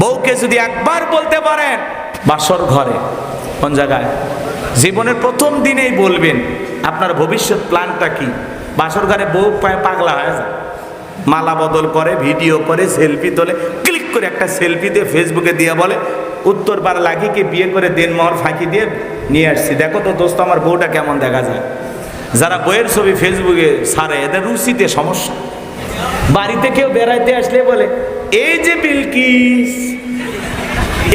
বউকে যদি একবার বলতে পারেন, বাসর ঘরে, কোন জায়গায়? জীবনের প্রথম দিনেই বলবেন, আপনার ভবিষ্যৎ প্ল্যানটা কি? বাসর ঘরে বউ পাগলা হয়ে যায়। মালা বদল করে, ভিডিও করে, সেলফি তোলে, ক্লিক করে একটা সেলফি দিয়ে ফেসবুকে দিয়ে বলে উত্তরবার লাগিকে বিয়ে করে দেন মহর ফাঁকি দিয়ে নিয়ে আসছি। দেখো তো দোস্ত, আমার বউটা কেমন দেখা যায়? যারা বইয়ের ছবি ফেসবুকে সারে এদের রুচিতে সমস্যা। বাড়িতে কেউ বেড়াইতে আসলে বলে এই যে বিলকিস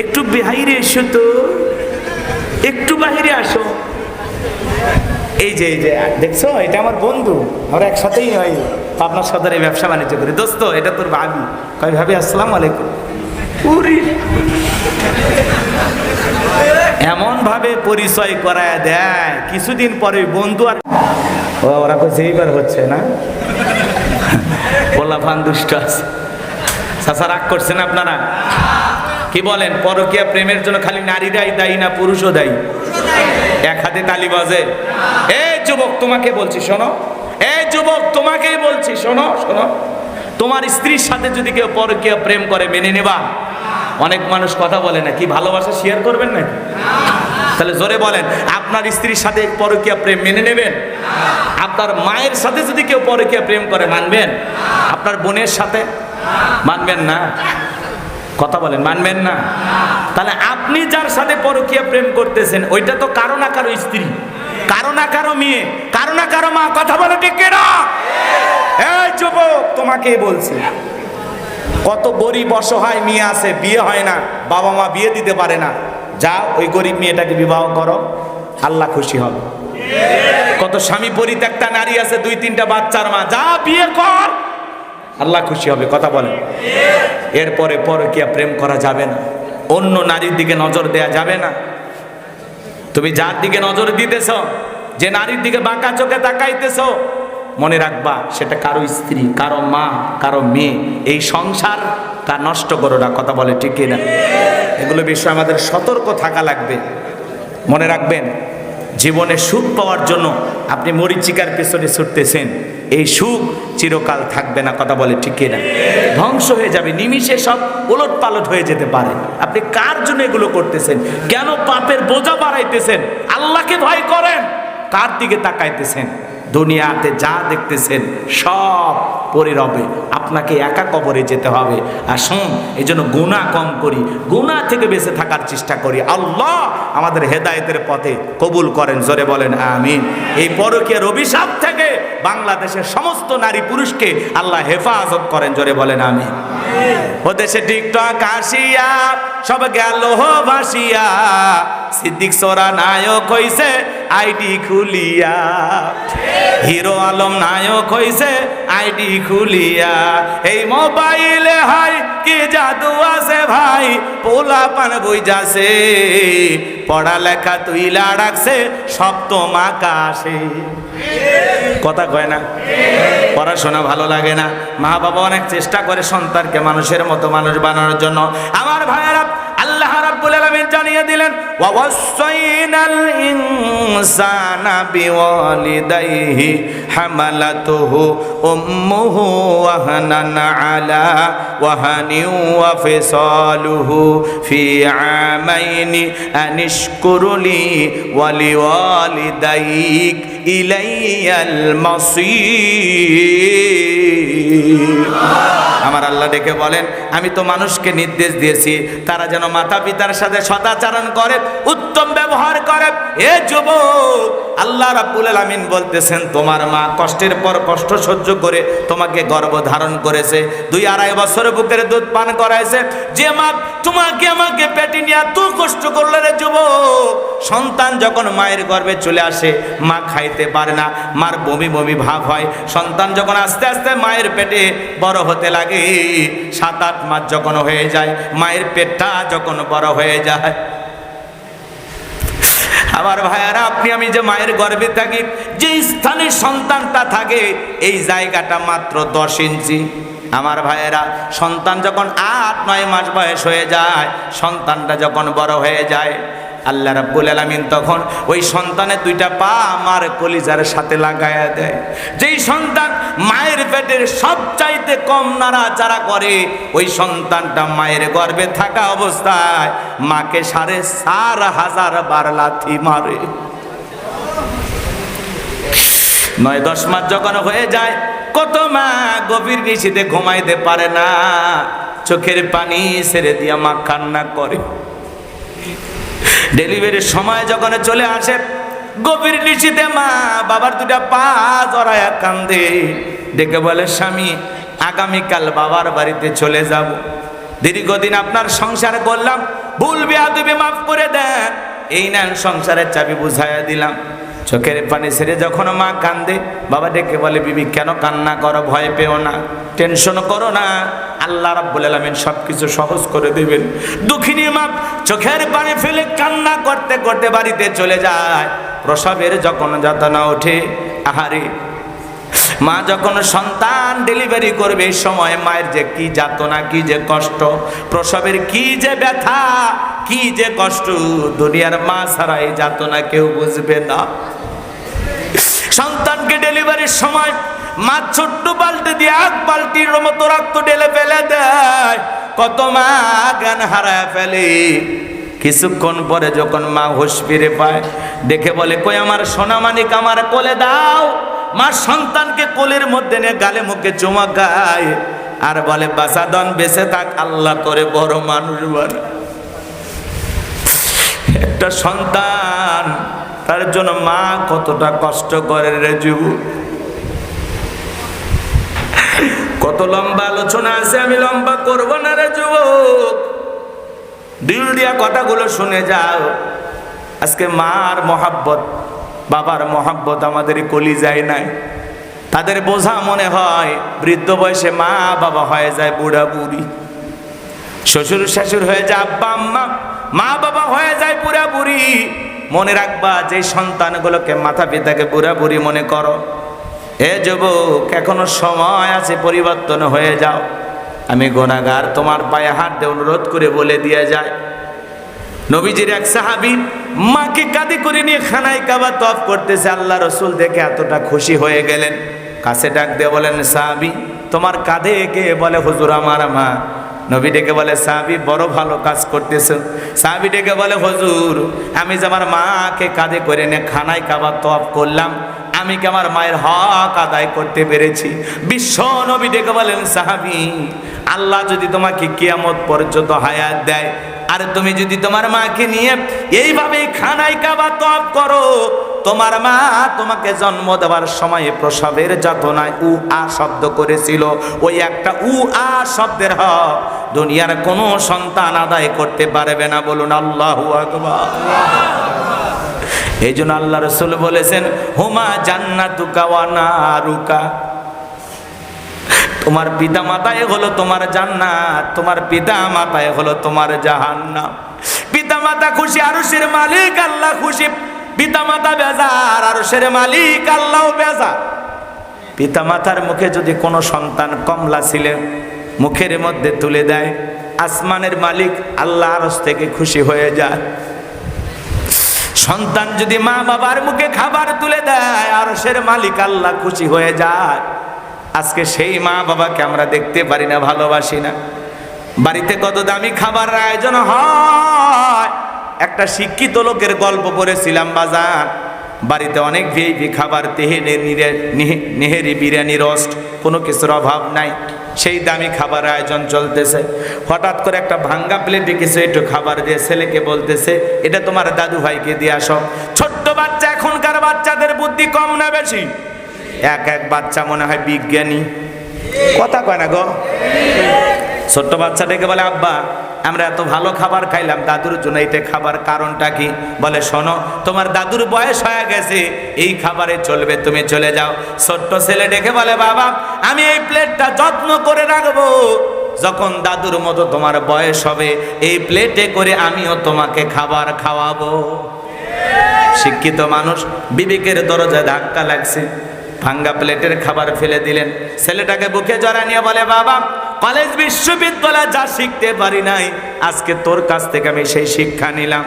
একটু বাহিরে এসো তো একটু বাহিরে আসো। এই যে এই যে দেখছ এটা আমার বন্ধু আমরা একসাথেই হয় পাবনা সদরে ব্যবসা বাণিজ্য করি। দোস্ত এটা তোর ভাবি। কয় ভাবি আসসালাম আলাইকুম। এমন ভাবে পরিচয় করায় দেয় কিছুদিন পরে বন্ধু আর ওরা কইছে এইবার হচ্ছে না। পোলা ফান দুষ্ট আছে। চাচা, রাগ করছেন আপনারা? কি বলেন? পরকিয়া প্রেমের জন্য খালি নারীরাই দায়ী না পুরুষও দায়ী? এক হাতে তালি বাজে। এ যুবক, তোমাকে বলছি, শোনো। এ যুবক, তোমাকেই বলছি, শোনো শোনো। তোমার স্ত্রীর সাথে যদি কেউ পরকিয়া প্রেম করে, মেনে নেবা। অনেক মানুষ কথা বলে না, কি ভালোবাসা শেয়ার করবেন নাকি? তাহলে জোরে বলেন, আপনার স্ত্রীর সাথে পরকিয়া প্রেম মেনে নেবেন? আপনার মায়ের সাথে যদি কেউ পরকিয়া প্রেম করে, মানবেন? আপনার বোনের সাথে মানবেন না? কথা বলেন, মানবেন না? তাহলে আপনি যার সাথে পরকিয়া প্রেম করতেছেন, ওইটা তো কারও না কারও স্ত্রী। কারও না কারও মেয়ে, কারও না কারও মা, কথা বলো ঠিক এই যুবক, তোমাকেই বলছি, কত গরিব অসহায় মেয়ে আছে, বিয়ে হয় না, বাবা মা বিয়ে দিতে পারে না। যাও, ওই গরিব মেয়েটাকে বিবাহ করো, আল্লাহ খুশি হবে। কত স্বামী পরিত্যক্তা নারী আছে, দুই তিনটা বাচ্চার মা, যা বিয়ে কর আল্লাহ খুশি হবে, কথা বলে এরপরে পরকিয়া প্রেম করা যাবে না। অন্য নারীর দিকে নজর দেয়া যাবে না। তুমি যার দিকে নজর দিতেছ, যে নারীর দিকে বাঁকা চোখে তাকাইতেছ, মনে রাখবা, সেটা কারও স্ত্রী, কারও মা, কারও মেয়ে, এই সংসার তা নষ্ট করো না, কথা বলে ঠিক না এগুলো বিষয়ে আমাদের সতর্ক থাকা লাগবে। মনে রাখবেন জীবনে সুখ পাওয়ার জন্য আপনি মরিচিকার পেছনে ছুটতেছেন। এই সুখ চিরকাল থাকবে না, কথা বলে ঠিক না ধ্বংস হয়ে যাবে, নিমিষে সব ওলট পালট হয়ে যেতে পারে। আপনি কার জন্য এগুলো করতেছেন? কেন পাপের বোঝা বাড়াইতেছেন? আল্লাহকে ভয় করেন। কার দিকে তাকাইতেছেন? দুনিয়াতে যা দেখতেছেন, সব পরিরবে আপনাকে একা কবরে যেতে হবে। আর শোন, এই জন্য গুণা কম করি গুণা থেকে বেঁচে থাকার চেষ্টা করি। আল্লাহ আমাদের হেদায়েতের পথে কবুল করেন, জোরে বলেন, আমিন। এই পরকীয়ার অভিশাপ থেকে বাংলাদেশের সমস্ত নারী পুরুষকে আল্লাহ হেফাজত করেন, জোরে বলেন, আমিন। ও দেশে টিকটক আসিয়া, সব গেল ভাসিয়া, সিদ্দিক সোরা নায়ক হইছে, আইডি খুলিয়া। হিরো আলম নায়ক হইছে, আইডি খুলিয়া, এই মোবাইলে হাই, কি জাদু আছে ভাই? পোলা পান বই যাছে পড়ালেখা তুইলা রাখছে সপ্তম আকাশে কথা কয় না? পড়াশোনা ভালো লাগে না। মা বাবা অনেক চেষ্টা করে সন্তানকে মানুষের মতো মানুষ বানানোর জন্য। আমার ভাইয়েরা আলামিন জানিয়ে দিলেন ওয়াসাইনাল ইনসানা বিওয়ালিদাইহি হামালাতুহু উম্মুহু ওয়াহানান আলা ওয়াহানি ওয়া ফিসালুহু ফি আমাইনি আনিশকুরলি ওয়ালিওয়ালিদাইক ইলাইয়াল মাসির আমার আল্লাহ ডেকে বলেন, আমি তো মানুষকে নির্দেশ দিয়েছি, তারা যেন মাতা পিতার সাথে সদাচরণ করে, উত্তম ব্যবহার করে। এ যুবক আল্লাহ রাব্বুল আলামিন বলতেছেন, তোমার মা কষ্টের পর কষ্ট সহ্য করে তোমাকে গর্ভ ধারণ করেছে, দুই আড়াই বছর বুকের দুধ পান করাইছে। যে মা তোমাকে আমাকে পেটে নিয়ে এত কষ্ট করলে রে যুবক, সন্তান যখন মায়ের গর্ভে চলে আসে, মা খাইতে পারে না, মার বমি বমি ভাব হয়। সন্তান যখন আস্তে আস্তে মায়ের পেটে বড় হতে লাগে, সাত আট মাস যখন হয়ে যায়, মায়ের পেটটা যখন বড় হয়ে যায় আমার ভাইয়ারা, আপনি আমি যে মায়ের গর্বে থাকি, যে স্থানে সন্তানটা থাকে, এই জায়গাটা মাত্র দশ ইঞ্চি। আমার ভাইয়েরা, সন্তান যখন আট, নয় মাস বয়স হয়ে যায়, সন্তানটা যখন বড় হয়ে যায় আল্লাহ রাব্বুল আলামিন তখন ওই সন্তানের দুইটা পা আমার কলিজার সাথে লাগায়া দেয়। যেই সন্তান মায়ের পেটের সব চাইতে কম নাড়াচাড়া করে, ওই সন্তানটা মায়ের গর্ভে থাকা অবস্থায় মাকে সাড়ে চার হাজার বার লাথি মারে। নয়, দশ মাস যখন হয়ে যায়, কত মা গভীর নিশিতে ঘুমাইতে পারে না, চোখের পানি ছেড়ে দিয়া মা কান্না করে। ডেলিভারির সময় যখন চলে আসে, গভীর নিশিতে মা বাবার দুটা পা জড়ায়া কান্দে। ডেকে বলে, স্বামী, আগামীকাল বাবার বাড়িতে চলে যাব। দীর্ঘদিন আপনার সংসার করলাম। ভুল বেয়াদবি মাফ করে দেন। এই নেন, সংসারের চাবি বুঝাইয়া দিলাম। চোখের পানি ছেড়ে যখন মা কান্দে, বাবা ডেকে বলে, বিবি, কেন কান্না করো? ভয় পেও না, টেনশন করো না। আল্লাহ রাব্বুল আলামিন সবকিছু সহজ করে দিবেন। দুঃখিনী মা, চোখের পানি ফেলে কান্না করতে করতে বাড়িতে চলে যায়। প্রসবের যখন যাতনা ওঠে, আহারে, মা যখন সন্তান ডেলিভারি করবে এই সময়, মায়ের যে কি যাতনা, কি যে কষ্ট, প্রসবের কি যে ব্যথা, কি যে কষ্ট, দুনিয়ার মা ছাড়া এই যাতনা কেউ বুঝবে না। সন্তানকে ডেলিভারির সময় মা ছোট্ট বালতি দিয়ে এক বালতির মতো রক্ত ঢেলে ফেলে দেয়। কত মা জ্ঞান হারায় ফেলে। কিছুক্ষণ পরে যখন মা হুশ ফিরে পায়, দেখে বলে, কই আমার সোনামানিক আমার কোলে দাও। মা সন্তানকে কোলের মধ্যে নিয়ে গালে মুখে চুমা গায় আর বলে বাসাদন বেঁচে থাক, আল্লাহ করে বড় মানুষ বলে একটা সন্তান তার জন্য মা কতটা কষ্ট করে রে যুবক কত লম্বা আলোচনা আছে, আমি লম্বা করব না রে যুবক। দিল দিয়া কথাগুলো শুনে যাও। আজকে মার মহাব্বত, বাবার মহাব্বত আমাদের কলি যায় নাই। তাদের বোঝা মনে হয়, বৃদ্ধ বয়সে মা বাবা হয়ে যায় বুড়া বুড়ি। শ্বশুর শাশুর হয়ে যায় আব্বা আম্মা, মা বাবা হয়ে যায় বুড়া বুড়ি। মনে রাখবা, যে সন্তানগুলোকে মাথা পিতাকে বুড়া বুড়ি মনে করো। এ যুবক, এখনও সময় আছে, পরিবর্তন হয়ে যাও। আমি গোনাগার তোমার পায়ে হাত দিয়ে অনুরোধ করে বলে দিয়ে যায় নবীজির এক সাহাবি মাকে কাঁধে করে নিয়ে খানায় কাবা তফ করতেছে। আল্লাহ রসুল দেখে এতটা খুশি হয়ে গেলেন। কাছে ডাক দিয়ে বলেন, সাহাবি, তোমার কাঁধে কে বলে, হুজুর আমার মা? নবী ডেকে বলে, সাহাবি, বড় ভালো কাজ করতেছ সাহাবি ডেকে বলে, হজুর, আমি যে আমার মাকে কাঁধে করে নিয়ে খানায় কাবা তফ করলাম, আমি কি আমার মায়ের হক আদায় করতে পেরেছি? বিশ্ব নবী ডেকে বলেন, সাহাবি, আল্লাহ যদি তোমাকে কিয়ামত পর্যন্ত হায়াত দেয়, আর তুমি যদি তোমার মাকে নিয়ে এইভাবে খানায় কাবা তপ করো তোমার মা তোমাকে জন্ম দেওয়ার সময় প্রসবের যাতনায় উ, আ শব্দ করেছিল। ওই একটা উ, আ শব্দের হক দুনিয়ার কোনো সন্তান আদায় করতে পারবে না বলুন আল্লাহু আকবার। এই জন্য আল্লাহ রসুল বলেছেন, হুমা জান্নাতুকা ওয়া নারুকা। তোমার পিতা মাতায় হলো তোমার জান্নাত, তোমার পিতা মাতায় হলো তোমার জাহান্নাম। পিতা মাতা খুশি আরশের মালিক, আল্লাহ খুশি। পিতা মাতা বেজার, আরশের মালিক আল্লাহ বেজার। পিতা মাতার মুখে যদি কোনো সন্তান কমলা ছিলেন মুখের মধ্যে তুলে দেয়, আসমানের মালিক আল্লাহ আরস থেকে খুশি হয়ে যায়। সন্তান যদি মা বাবার মুখে খাবার তুলে দেয়, আরশের মালিক আল্লাহ খুশি হয়ে যায়। আজকে সেই মা বাবাকে আমরা দেখতে পারি না, ভালোবাসি না। বাড়িতে কত দামি খাবার আয়োজন হয়। একটা শিক্ষিত লোকের গল্প পড়েছিলাম বাজার। বাড়িতে অনেক ভিআইপি খাবার, তেহেনে নেহেরি বিরিয়ানি রোস্ট, কোনো কিছুর অভাব নাই। সেই দামি খাবার আয়োজন চলতেছে। হঠাৎ করে একটা ভাঙ্গা প্লেটে কিছু একটু খাবার দিয়ে ছেলেকে বলতেছে, এটা তোমার দাদু ভাইকে দিয়ে আসো। ছোট্ট বাচ্চা, এখনকার বাচ্চাদের বুদ্ধি কম না বেশি? এক এক বাচ্চা মনে হয় বিজ্ঞানী। কথা কয় না গো? ছোট্ট বাচ্চাটাকে বলে, আব্বা, আমরা এত ভালো খাবার খাইলাম দাদুর জন্য এইটা খাবার কারণটা কি? বলে, শোনো, তোমার দাদুর বয়স হয়ে গেছে, এই খাবারে চলবে, তুমি চলে যাও। ছোট্ট ছেলে ডেকে বলে, বাবা, আমি এই প্লেটটা যত্ন করে রাখব। যখন দাদুর মতো তোমার বয়স হবে, এই প্লেটে করে আমিও তোমাকে খাবার খাওয়াবো। শিক্ষিত মানুষ বিবেকের দরজায় ধাক্কা লাগছে, ভাঙ্গা প্লেটের খাবার ফেলে দিলেন। ছেলেটাকে বুকে জড়া নিয়ে বলে, বাবা কলেজ বিশ্ববিদ্যালয় যা শিখতে পারি নাই আজকে তোর কাছ থেকে আমি সেই শিক্ষা নিলাম।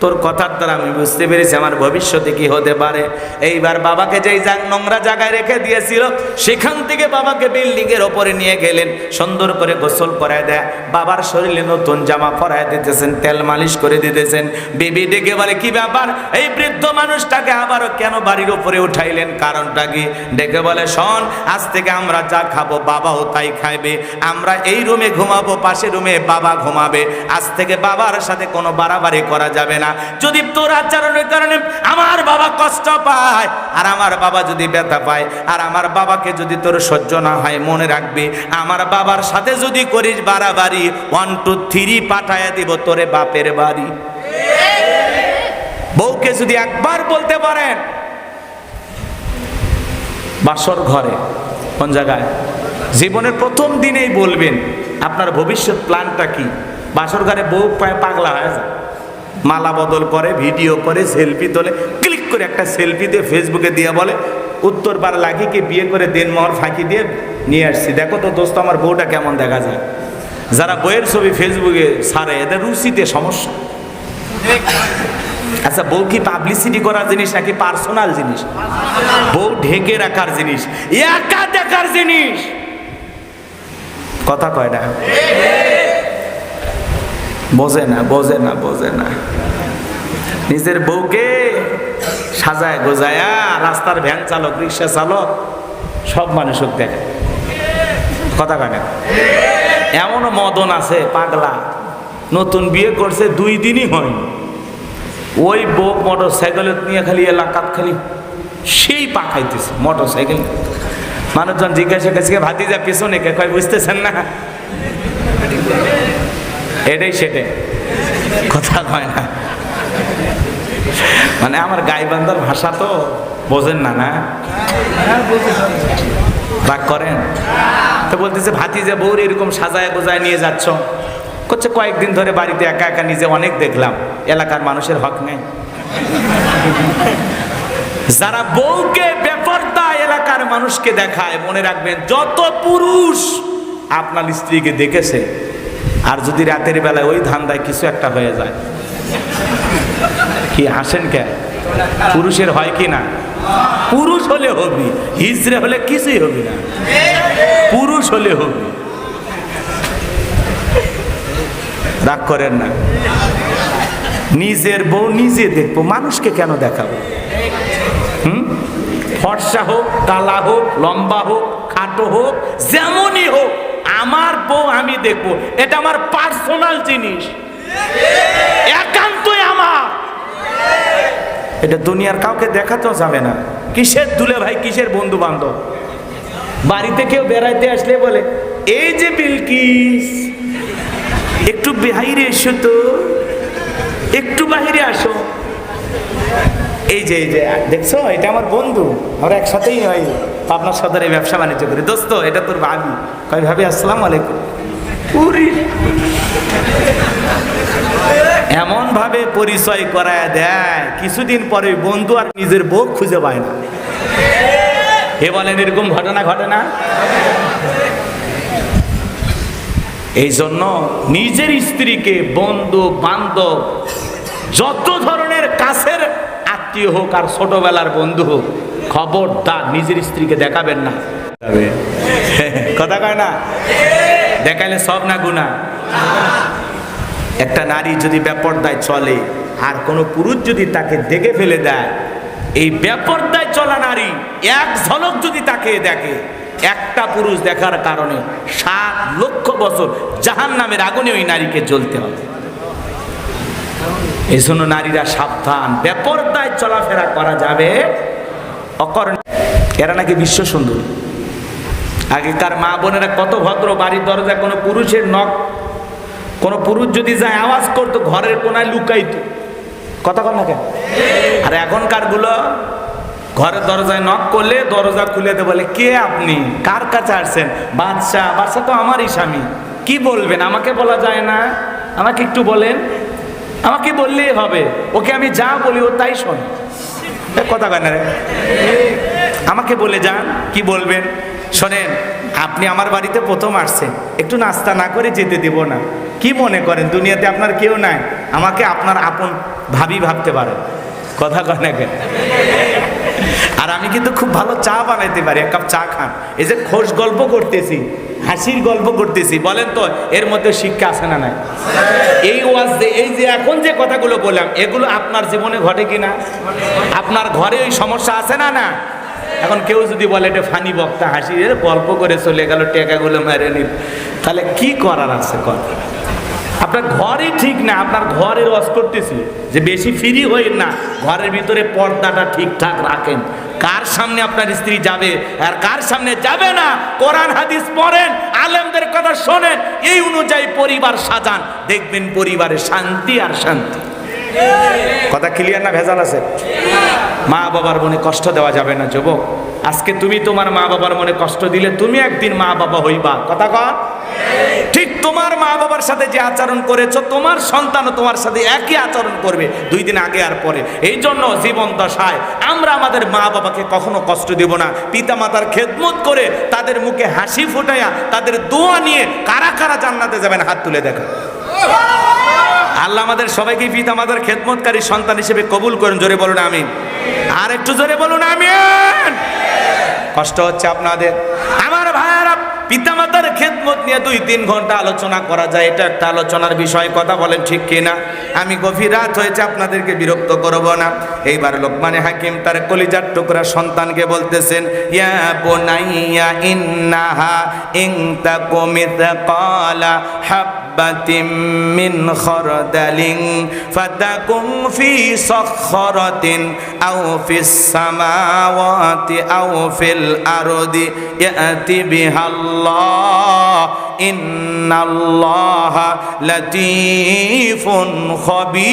তোর কথার দ্বারা আমি বুঝতে পেরেছি আমার ভবিষ্যতে কি হতে পারে। এইবার বাবাকে যেই জাগ নোংরা জায়গায় রেখে দিয়েছিল, সেখান থেকে বাবাকে বিল্ডিংয়ের ওপরে নিয়ে গেলেন। সুন্দর করে গোসল করায় দেয়। বাবার শরীরে নতুন জামা পরায় দিতেছেন, তেল মালিশ করে দিতেছেন। বেবি ডেকে বলে, কি ব্যাপার? এই বৃদ্ধ মানুষটাকে আবারও কেন বাড়ির উপরে উঠাইলেন? কারণটা কি? ডেকে বলে, শোন, আজ থেকে আমরা যা খাব বাবাও তাই খাইবে। আমরা এই রুমে ঘুমাবো পাশে রুমে বাবা ঘুমাবে। আজ থেকে বাবার সাথে কোনো বাড়াবাড়ি করা যাবে না। যদি তোর আচরণের কারণে আমার বাবা কষ্ট পায়, আর আমার বাবা যদি ব্যথা পায়, আর আমার বাবাকে যদি তোর সহ্য না হয়, মনে রাখবি, আমার বাবার সাথে যদি করিস বাড়াবাড়ি ওয়ান টু থ্রি পাঠাইয়া দিব তোরে বাপের বাড়ি। বউকে যদি একবার বলতে পারেন, বাসর ঘরে, কোন জায়গায়? জীবনের প্রথম দিনেই বলবেন, আপনার ভবিষ্যৎ প্ল্যানটা কি? বাসর ঘরে বউ পাগলা হয়ে যায়। মালা বদল করে, ভিডিও করে, সেলফি তোলে, ক্লিক করে একটা সেলফি দিয়ে ফেসবুকে দিয়ে বলে, উত্তর বার লাগিকে বিয়ে করে দেন মহর ফাঁকি দিয়ে নিয়ে আসছি। দেখো তো দোস্ত, আমার বউটা কেমন দেখা যায়। যারা বইয়ের ছবি ফেসবুকে সারে, এদের রুচিতে সমস্যা। আচ্ছা বউ কি পাবলিসিটি করার জিনিস নাকি পার্সোনাল জিনিস? বউ ঢেকে রাখার জিনিস, একা দেখার জিনিস। কথা কয় না। বোঝে না বোঝে না বোঝে না। নিজের বউকে সাজায়, গোজায়া, রাস্তার ভ্যান চালক, রিক্সা চালক, সব মানুষক দেখে। কথা কয় না? এমনও মদন আছে, পাগলা। নতুন বিয়ে করছে, দুই দিনই হয়নি। ওই বউ মোটর সাইকেল নিয়ে খালি এলাকাত খালি সেই পাখাইতেছে মোটর সাইকেল মানুষজন জিজ্ঞাসা করছে ভাতি যা পিছনে কে? কয়, বুঝতেছেন না। এটাই সেটাই। কথা কয় না। মানে আমার গাইবান্ধার ভাষা তো বোঝেন না না? রাগ করেন? তো বলতেছে ভাতি যে বউর এরকম সাজায় গোজায় নিয়ে যাচ্ছ? করছে, কয়েকদিন ধরে বাড়িতে একা একা নিজে অনেক দেখলাম। এলাকার মানুষের হক নেই। যারা বউকে বেপরদা এলাকার মানুষকে দেখায়, মনে রাখবেন, যত পুরুষ আপনার স্ত্রীকে দেখেছে আর যদি রাতের বেলায় ওই ধান্দায় কিছু একটা হয়ে যায়, কি হাসেন কে? পুরুষের হয় কি না? পুরুষ হলে হবি, হিজড়ে হলে কিছুই হবি না। পুরুষ হলে হবি। রাগ করেন না। নিজের বউ নিজে দেখব, মানুষকে কেন দেখাবো? হুম? ফর্সা হোক, কালা হোক, লম্বা হোক, খাটো হোক, যেমনই হোক আমার বউ আমি দেখব। এটা আমার পার্সোনাল জিনিস। একান্তই আমার। এটা দুনিয়ার কাউকে দেখাতেও যাবে না। কিসের দুলে ভাই, কিসের বন্ধু বান্ধব বাড়িতে কেউ বেড়াইতে আসলে বলে, এই যে বিলকিস, একটু বাইরে এসো তো, একটু বাহিরে আসো। এই যে এই যে দেখছ? এটা আমার বন্ধু। আমরা একসাথেই হয়। আপনার সদরে ব্যবসা বাণিজ্য করি। দোস্ত এটা তোর ভাবি। কয় ভাবি আসসালাম আলাইকুম। এমন ভাবে পরিচয় করায় দেয় কিছুদিন পরে বন্ধু আর নিজের বউ খুঁজে পায় না। এ বলেন এরকম ঘটনা ঘটে না এই জন্য নিজের স্ত্রীকে বন্ধু বান্ধব যত ধরনের কাছের আত্মীয় হোক আর ছোটবেলার বন্ধু হোক, খবরদার নিজের স্ত্রীকে দেখাবেন না। কথা কয় না? দেখাইলে সব না গুণা একটা নারী যদি ব্যাপরদায় চলে, আর কোনো পুরুষ যদি তাকে দেখে ফেলে দেয়, এই ব্যাপরদায় চলা নারী এক ঝলক যদি তাকে দেখে, একটা পুরুষ দেখার কারণে সাত লক্ষ বছর জাহান নামের আগুনে ওই নারীকে জ্বলতে হবে। এই জন্য নারীরা সাবধান। ব্যাপরদায় চলাফেরা করা যাবে। অকরণ এরা নাকি বিশ্ব সুন্দরী। আগেকার মা বোনেরা কত ভদ্র, বাড়ির দরজায় কোনো পুরুষের নখ, কোনো পুরুষ যদি যায় আওয়াজ করতো, ঘরের কোনায় লুকাইতো। কথা কর না কেন? আর এখনকারগুলো ঘরের দরজায় নক করলে দরজা খুলে দে বলে, কে আপনি? কার কাছে আসছেন? বাদশা বাদশা তো আমারই স্বামী। কি বলবেন? আমাকে বলা যায় না। আমাকে একটু বলেন। আমাকে বললেই হবে, ওকে আমি যা বলি ও তাই শোন। কথা কেন রে। আমাকে বলে যান, কি বলবেন? শোনেন, আপনি আমার বাড়িতে প্রথম আসছেন, একটু নাস্তা না করে যেতে দেব না। কি মনে করেন, দুনিয়াতে আপনার কেউ নাই? আমাকে আপনার আপন ভাবি ভাবতে পারেন কথা কেন? আমি কিন্তু খুব ভালো চা বানাইতে পারি, এক কাপ চা খান। এই যে খোশ গল্প করতেছি, হাসির গল্প করতেছি, বলেন তো এর মধ্যে শিক্ষা আছে না নাই? এই ওয়াজ যে, এই যে এখন যে কথাগুলো বললাম, এগুলো আপনার জীবনে ঘটে কিনা? আপনার ঘরে ওই সমস্যা আছে না না? এখন কেউ যদি বলে, এটা ফানি বক্তা হাসি গল্প করে চলে গেল, টেকাগুলো মেরে নিল। তাহলে কি করার আছে কথা আপনার ঘরই ঠিক না, আপনার ঘরের ওয়াজ করতেছি যে বেশি ফ্রি হইন না, ঘরের ভিতরে পর্দাটা ঠিকঠাক রাখেন। কার সামনে আপনার স্ত্রী যাবে আর কার সামনে যাবে না? কোরআন, হাদিস পড়েন, আলেমদের কথা শোনেন, এই অনুযায়ী পরিবার সাজান। দেখবেন পরিবারে শান্তি আর শান্তি। কথা ক্লিয়ার না ভেজাল আছে? মা বাবার মনে কষ্ট দেওয়া যাবে না, যুবক। আজকে তুমি তোমার মা বাবার মনে কষ্ট দিলে তুমি একদিন মা বাবা হইবা। কথা কন। ঠিক তোমার মা বাবার সাথে যে আচরণ করেছ, তোমার সন্তানও তোমার সাথে একই আচরণ করবে, দুই দিন আগে আর পরে। এই জন্য জীবন দশায় আমরা আমাদের মা বাবাকে কখনো কষ্ট দেব না। পিতা মাতার খেদমত করে তাদের মুখে হাসি ফুটাইয়া তাদের দোয়া নিয়ে কারা কারা জান্নাতে যাবেন, হাত তুলে দেখা। আল্লাহ আমাদের সবাইকে পিতা মাতার খেদমতকারী সন্তান হিসেবে কবুল করেন, জোরে বলুন আমি আর একটু জোরে বলুন আমি কষ্ট হচ্ছে আপনাদের। আমার ভাইয়ারা পিতামাতার নিয়ে দুই তিন ঘণ্টা আলোচনা করা যায়, এটা একটা আলোচনার বিষয়, কথা বলেন ঠিক কিনা? আমি গভীর রাত হয়েছে, আপনাদেরকে বিরক্ত করব না। এইবার লোকমানে হাকিম তার কলিজার টুকরা সন্তানকে বলতেছেন, ইয়া ইন্নাহা ইং حبة من خردل فتكن في صخرة أو في السماوات أو في الأرض يأتي بها الله. إن الله لطيف خبير.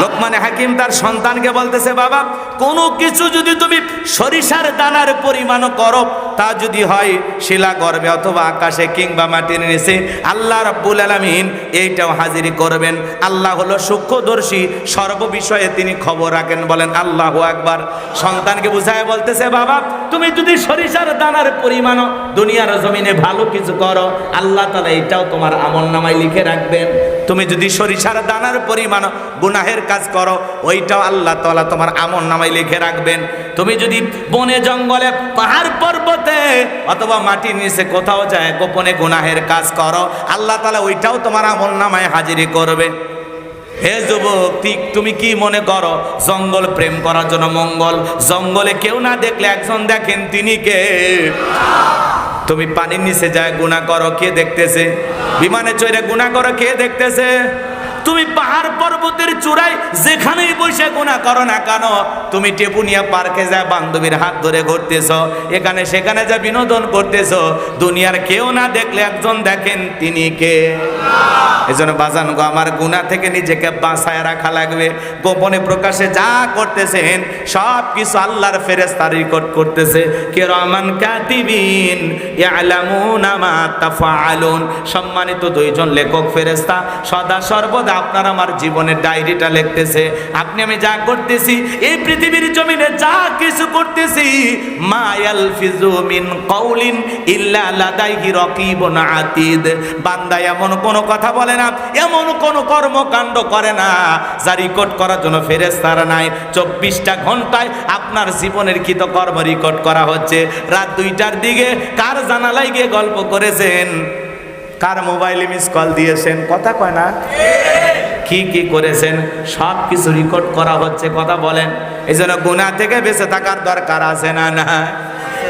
লোকমানে হাকিম তার সন্তানকে বলতেছে, বাবা, কোনো কিছু যদি তুমি সরিষার দানার পরিমাণ করো, তা যদি হয় শিলা গর্বে অথবা আকাশে কিংবা মাটির নিচে, আল্লাহ রাব্বুল আলামিন এইটাও হাজিরি করবেন। আল্লাহ হলো সূক্ষ্মদর্শী সর্ব বিষয়ে তিনি খবর রাখেন, বলেন, আল্লাহ একবার সন্তানকে বুঝায় বলতেছে, বাবা, তুমি যদি সরিষার দানার পরিমাণ দুনিয়ার জমিনে ভালো কিছু করো, আল্লাহ তালা এটাও তোমার আমল নামায় লিখে রাখবেন। তুমি যদি সরিষার দানার পরিমাণ গুনাহের কাজ করো, ওইটাও আল্লাহ তালা তোমার আমন নামায় লিখে রাখবেন। তুমি যদি বনে জঙ্গলে পাহাড় পর্বতে অথবা মাটির নিচে কোথাও যায়, গোপনে গুনাহের কাজ করো, আল্লাহ তালা ওইটাও তোমার আমল নামায় হাজিরি করবে। হে যুবক, ঠিক তুমি কি মনে করো? জঙ্গল প্রেম করার জন্য মঙ্গল। জঙ্গলে কেউ না দেখলে একজন দেখেন তিনি কে? তুমি পানির নিচে যায় গুণা করো, কে দেখতেছে? বিমানে চড়ে গুণা করো, কে দেখতেছে? তুমি পাহাড় পর্বতের চূড়ায় যেখানেই বসে গুণা করো না কেন, তুমি টেপুনিয়া পার্কে যা বান্ধবীর হাত ধরে ঘুরতেছ, এখানে সেখানে যা বিনোদন করতেছ, দুনিয়ার কেউ না দেখলে একজন দেখেন তিনি কে? এজন্য বাজান গো, আমার গুণা থেকে নিজেকে বাঁচায় রাখা লাগবে। গোপনে প্রকাশে যা করতেছেন সব কিছু আল্লাহর ফেরেস্তা রেকর্ড করতেছে। কে রহমান কাতিবিন ইয়ালামুনা মা তাফআলুন। সম্মানিত দুইজন লেখক ফেরেস্তা সদা সর্বদা আপনার আমার জীবনের ডায়েরিটা লিখতেছে। আপনি আমি যা করতেছি, এই পৃথিবীর জমিনে যা কিছু করতেছি, মা ইয়ালফিজু মিন কওলিন ইল্লা লাদাইহি রাকিবুন আতিদ। বান্দা এমন কোনো কথা বলে না, এমন কোনো কর্মকাণ্ড করে না, যা রেকর্ড করার জন্য ফেরেস্তারা নাই। চব্বিশটা ঘন্টায় আপনার জীবনের কৃত কর্ম রেকর্ড করা হচ্ছে। রাত দুইটার দিকে কার জানালায় গিয়ে গল্প করেছেন? কার মোবাইলে মিস কল দিয়েছেন? কথা কয় না? কি কি করেছেন? সব কিছু রেকর্ড করা হচ্ছে কথা বলেন। এই জন্য গুণা থেকে বেঁচে থাকার দরকার আছে না না?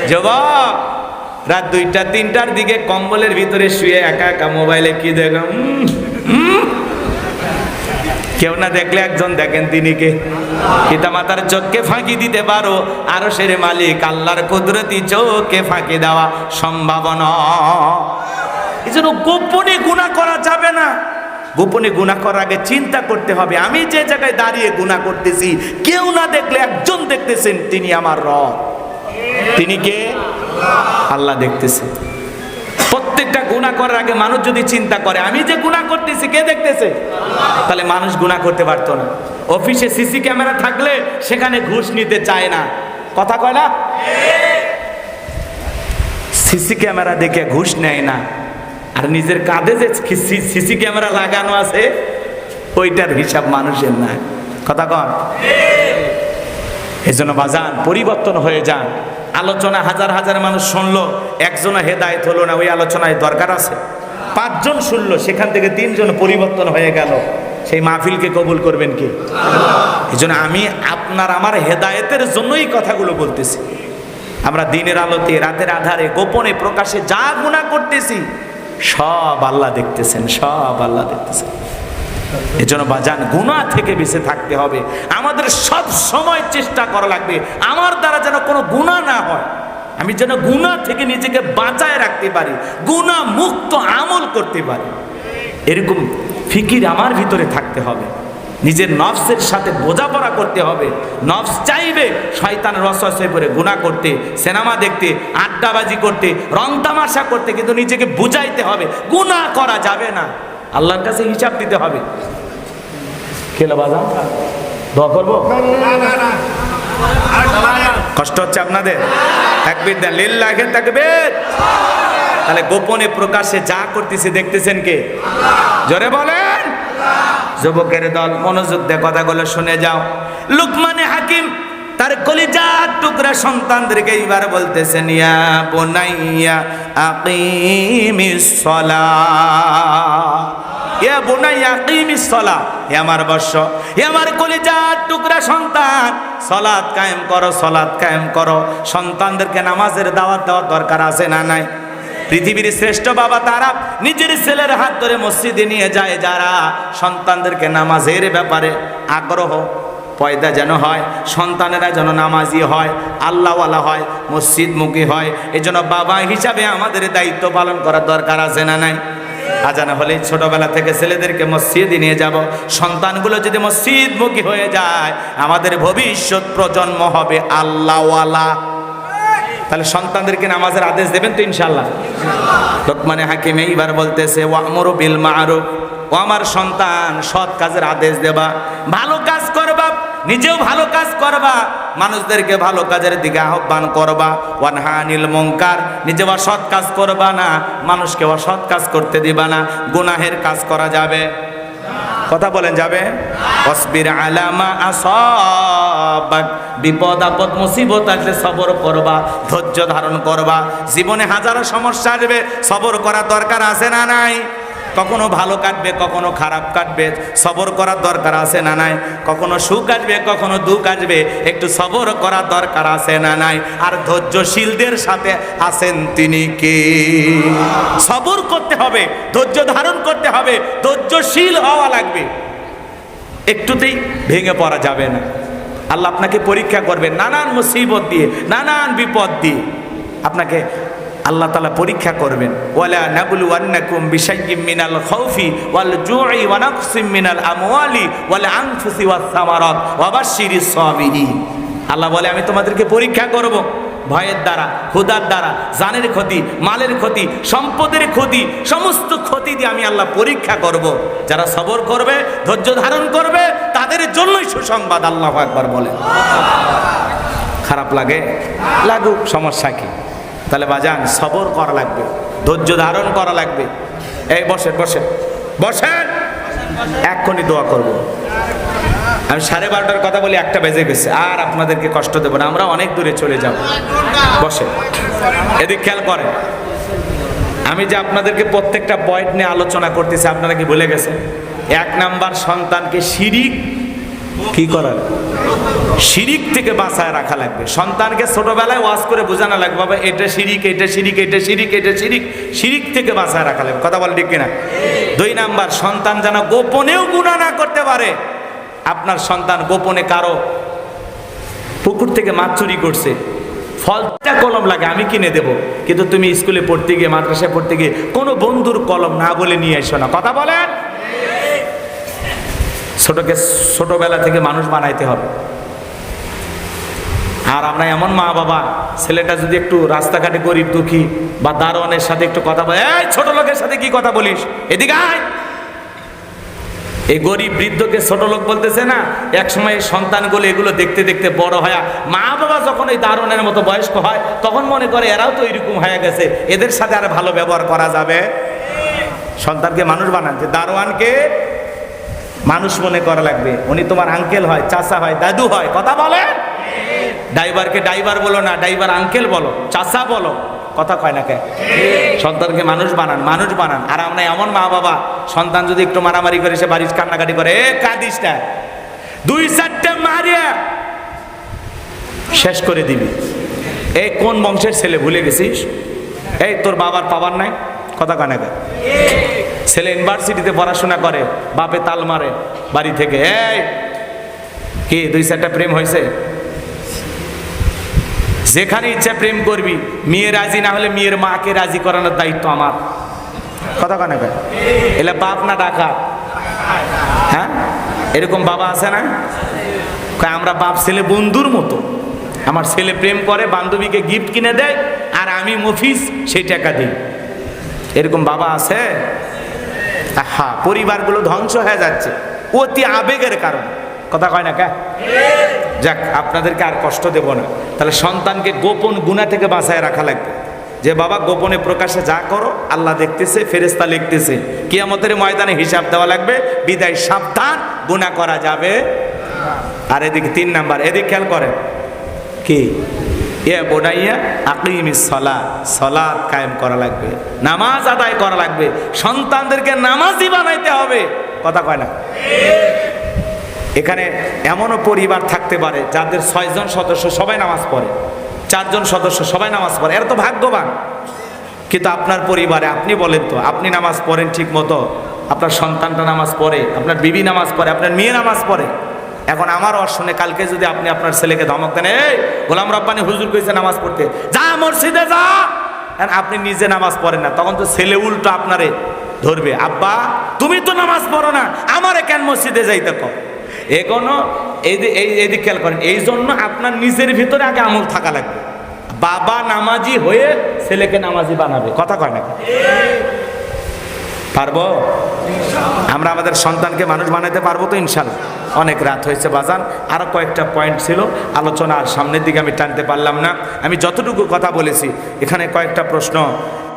যুবক রাত দুইটা তিনটার দিকে কম্বলের ভিতরে শুয়ে একা একা মোবাইলে কি দেখো উম, উম। কেউ না দেখলে একজন দেখেন তিনি কে? পিতা মাতার চোখকে ফাঁকি দিতে পারো আরও সেরে মালিক আল্লাহর কুদরতি চোখকে ফাঁকি দেওয়া সম্ভাবনা এই জন্য গোপনে গুণা করা যাবে না। গোপনে গুণা করার আগে চিন্তা করতে হবে, আমি যে জায়গায় দাঁড়িয়ে গুণা করতেছি, কেউ না দেখলে একজন দেখতেছেন তিনি আমার রব। তিনি কে? আল্লাহ দেখতেছেন প্রত্যেকটা গুণা করার আগে মানুষ যদি চিন্তা করে, আমি যে গুণা করতেছি, কে দেখতেছে? তাহলে মানুষ গুণা করতে পারতো না। অফিসে সিসি ক্যামেরা থাকলে সেখানে ঘুষ নিতে চায় না। কথা কয় না? সিসি ক্যামেরা দেখে ঘুষ নেয় না। আর নিজের কাঁধে যে সিসি ক্যামেরা লাগানো আছে, ওইটার হিসাব মানুষের নাই। কথা কন। এই জন্য বাজান, পরিবর্তন হয়ে যান। আলোচনা হাজার হাজার মানুষ শুনলো একজনে হেদায়ত হলো না, ওই আলোচনায় দরকার আছে। পাঁচজন শুনলো, সেখান থেকে তিনজন পরিবর্তন হয়ে গেল। সেই মাহফিলকে কবুল করবেন কি? এই জন্য আমি আপনার আমার হেদায়েতের জন্যই কথাগুলো বলতেছি। আমরা দিনের আলোতে, রাতের আধারে, গোপনে, প্রকাশে যা গুণা করতেছি সব আল্লাহ দেখতেছেন, সব আল্লাহ দেখতেছেন। এজন্য বাজান গুণা থেকে বেঁচে থাকতে হবে। আমাদের সব সময় চেষ্টা করা লাগবে। আমার দ্বারা যেন কোনো গুণা না হয়। আমি যেন গুণা থেকে নিজেকে বাঁচায় রাখতে পারি গুণা মুক্ত আমল করতে পারি। এরকম ফিকির আমার ভিতরে থাকতে হবে। নিজের নফসের সাথে বোঝাপড়া করতে হবে। নফস চাইবে শয়তানের রসে করে গুণা করতে, সিনেমা দেখতে, আড্ডাবাজি করতে, রং তামাশা করতে, কিন্তু নিজেকে বুঝাইতে হবে গুণা করা যাবে না। আল্লাহর কাছে হিসাব দিতে হবে। খেলো বাজা দোয়া করব? কষ্ট হচ্ছে আপনাদের? থাকবে দেন, লিল্লাহে থাকবে তাহলে গোপনে প্রকাশে যা করতেছে দেখতেছেন কে? জোরে বলেন। যুবকের দল মনোযোগ দিয়ে কথাগুলো শুনে যাও। লুকমানে হাকিম তার কলিজার টুকরা সন্তানদেরকে এইবার বলতেছেন, ইয়া বোনাইয়া আকিমিস সালাহ ইয়া বোনাইয়া আকিমিস সালাহ হে আমার বর্ষ হে আমার কলিজার টুকরা সন্তান। সলাৎ কায়েম করো, সলাৎ কায়েম করো। সন্তানদেরকে নামাজের দাওয়াত দেওয়ার দরকার আছে না নাই? পৃথিবীর শ্রেষ্ঠ বাবা তারা নিজের ছেলের হাত ধরে মসজিদে নিয়ে যায় যারা সন্তানদেরকে নামাজের ব্যাপারে আগ্রহ, পয়দা যেন হয়, সন্তানেরা যেন নামাজি হয়, আল্লাহওয়ালা হয়, মসজিদমুখী হয় এই জন্য বাবা হিসাবে আমাদের দায়িত্ব পালন করার দরকার আছে না নাই? আজানা হলে ছোটবেলা থেকে ছেলেদেরকে মসজিদে নিয়ে যাব, সন্তানগুলো যদি মসজিদমুখী হয়ে যায়, আমাদের ভবিষ্যৎ প্রজন্ম হবে আল্লাহওয়ালা। তাহলে সন্তানদেরকে নামাজের আদেশ দেবেন তো ইনশাল্লাহ লোকমানে হাকিমে এইবার বলতেছে, ওয়ামরু বিল মারুফ। ও আমার সন্তান, সৎ কাজের আদেশ দেবা। ভালো কাজ করবা, নিজেও ভালো কাজ করবা। মানুষদেরকে ভালো কাজের দিকে আহ্বান করবা। ওয়ানহানিল মঙ্কার নিজে অসৎ কাজ করবা না। মানুষকে অসৎ কাজ করতে দিবা না। গুনাহের কাজ করা যাবে। কথা বলেন, যাবে? বিপদ, আপদ, মুসিবত আসলে সবর করবা, ধৈর্য ধারণ করবা। জীবনে হাজারো সমস্যা আসবে, সবর করা দরকার আছে না নাই? কখনো ভালো কাটবে, কখনো খারাপ কাটবে, সবর করার দরকার আছে না নাই? কখনো সুখ আসবে, কখনো দুঃখ আসবে, একটু সবর করার দরকার আছে না নাই? আর ধৈর্যশীলদের সাথে আছেন তিনি কে? সবর করতে হবে, ধৈর্য ধারণ করতে হবে, ধৈর্যশীল হওয়া লাগবে। একটুতেই ভেঙে পড়া যাবে না। আল্লাহ আপনাকে পরীক্ষা করবে, নানান মুসিবত দিয়ে, নানান বিপদ দিয়ে। আপনাকে আল্লাহ তালা পরীক্ষা করবেন। ওয়ালা নাবুলু আন্নাকুম বিশাইয়্যিম মিনাল খাউফি ওয়াল জুই ওয়া নাকসিম মিনাল আমওয়ালি ওয়াল সামারাত ওয়া বাশশিরিস সাবিরিন। আল্লাহ বলে, আমি তোমাদেরকে পরীক্ষা করব। ভয়ের দ্বারা হুদার দ্বারা, জানের ক্ষতি, মালের ক্ষতি, সম্পদের ক্ষতি, সমস্ত ক্ষতি দিয়ে আমি আল্লাহ পরীক্ষা করব। যারা সবর করবে, ধৈর্য ধারণ করবে, তাদের জন্যই সুসংবাদ আল্লাহ একবার বলে। খারাপ লাগে? লাগুক, সমস্যা কি? তাহলে বাজান, সবর করা লাগবে, ধৈর্য ধারণ করা লাগবে। এই, বসেন বসেন বসেন। এক্ষুনি দোয়া করব। আমি সাড়ে বারোটার কথা বলি, একটা বেজে গেছে, আর আপনাদেরকে কষ্ট দেবো না, আমরা অনেক দূরে চলে যাব। বসে এদিক খেয়াল করেন। আমি যে আপনাদেরকে প্রত্যেকটা পয়েন্ট নিয়ে আলোচনা করতেছি, আপনারা কি ভুলে গেছেন? এক নাম্বার সন্তানকে শিরিক কি করার? শিরিক থেকে বাঁচায় রাখা লাগবে। সন্তানকে ছোটবেলায় ওয়াজ করে বোঝানো লাগবে, বাবা, এটা শিরিক এটা শিরিক এটা শিরিক এটা শিরিক। শিরিক থেকে বাঁচায় রাখা লাগবে। কথা বল ঠিক কিনা? দুই নাম্বার, সন্তান যেন গোপনেও গুণা না করতে পারে। আপনার সন্তান গোপনে কারও পুকুর থেকে মাছ চুরি করছে। ফলটা কলম লাগে, আমি কিনে দেব। কিন্তু তুমি স্কুলে পড়তে গিয়ে, মাদ্রাসায় পড়তে গিয়ে কোনো বন্ধুর কলম না বলে নিয়ে এসো না। কথা বলেন? ছোটকে ছোটবেলা থেকে মানুষ বানাইতে হবে। আর আমরা এমন মা বাবা, ছেলেটা যদি একটু রাস্তাঘাটে গরিব দুঃখী বা দারোয়ানের সাথে একটু কথা বলে, এই ছোট লোকের সাথে কি কথা বলিস? এদিকে আয়। এই গরিব বৃদ্ধকে ছোট লোক বলতেছে না এক সময় এই সন্তানগুলো এগুলো দেখতে দেখতে বড় হয় মা বাবা যখন এই দারুণের মতো বয়স্ক হয়, তখন মনে করে এরাও তো এরকম হয়ে গেছে, এদের সাথে আর ভালো ব্যবহার করা যাবে? সন্তানকে মানুষ বানান, যে দারোয়ানকে মানুষ মনে করা লাগবে, উনি তোমার আঙ্কেল হয়, চাচা হয়, দাদু হয়, কথা বলে ড্রাইভারকে ড্রাইভার বলো না, ড্রাইভার আঙ্কেল বলো, চাচা বলো, কথা কয় না কে? সন্তানকে মানুষ বানান মানুষ বানান। আর আমরা এমন মা বাবা, সন্তান যদি একটু মারামারি করে, সে বাড়ির কান্নাকাটি করে, এ কাঁদিস না। দুই চারটে মারিয়া শেষ করে দিবি। এই কোন বংশের ছেলে ভুলে গেছিস? এই তোর বাবার পাবার নাই? কথা কয় না ছেলে ইউনিভার্সিটিতে পড়াশোনা করে, বাপে তাল মারে বাড়ি থেকে। এই, কি, দুই চারটা প্রেম হয়েছে? যেখানে ইচ্ছা প্রেম করবি, মেয়ে রাজি না হলে মেয়ের মাকে রাজি করানোর দায়িত্ব আমার। কথা কানে এলে বাপ না ডাকা হ্যাঁ? এরকম বাবা আছে না? আমরা বাপ, ছেলে, বন্ধুর মতো। আমার ছেলে প্রেম করে, বান্ধবীকে গিফট কিনে দেয়, আর আমি মফিস সেই টাকা দিই। এরকম বাবা আছে? হ্যাঁ পরিবারগুলো ধ্বংস হয়ে যাচ্ছে। অতি আবেগের কারণ। কথা কয় না কে? যাক, আপনাদেরকে আর কষ্ট দেব না। তাহলে সন্তানকে গোপন গুণা থেকে বাঁচায় রাখা লাগবে। যে বাবা গোপনে প্রকাশে যা করো, আল্লাহ দেখতেছে ফেরেস্তা লিখতেছে। কিয়ামতের ময়দানে হিসাব দেওয়া লাগবে, বিদায় সাবধান, গুণা করা যাবে। আর এদিকে তিন নাম্বার, এদিক খেয়াল করেন। কি? এ বোনাইয়া আকিমি সলা সলাদ কায়েম করা লাগবে, নামাজ আদায় করা লাগবে, সন্তানদেরকে নামাজই বানাইতে হবে, কথা কয় না? এখানে এমনও পরিবার থাকতে পারে যাদের ছয়জন সদস্য সবাই নামাজ পড়ে, চারজন সদস্য সবাই নামাজ পড়ে, এরা তো ভাগ্যবান। কিন্তু আপনার পরিবারে, আপনি বলেন তো, আপনি নামাজ পড়েন ঠিক মতো আপনার সন্তানটা নামাজ পড়ে, আপনার বিবি নামাজ পড়ে, আপনার মেয়ে নামাজ পড়ে এখন আমার অর্শনে কালকে যদি আপনি আপনার ছেলেকে ধমক দেন, এই, গোলাম রব্বানি হুজুর কইছে নামাজ পড়তে, যা মসজিদে যা। আপনি নিজে নামাজ পড়েন না, তখন তো ছেলে উল্টো আপনারে ধরবে, আব্বা, তুমি তো নামাজ পড়ো না, আমারে কেন মসজিদে যাইতে কও? এখনও এই এদিক খেয়াল করেন, এই জন্য আপনার নিজের ভিতরে আগে আমল থাকা লাগবে। বাবা নামাজি হয়ে ছেলেকে নামাজি বানাবে, কথা কয় না? পারব? আমরা আমাদের সন্তানকে মানুষ বানাতে পারব তো ইনশাল্লাহ। অনেক রাত হয়েছে বাজান আরও কয়েকটা পয়েন্ট ছিল, আলোচনা আর সামনের দিকে আমি টানতে পারলাম না। আমি যতটুকু কথা বলেছি, এখানে কয়েকটা প্রশ্ন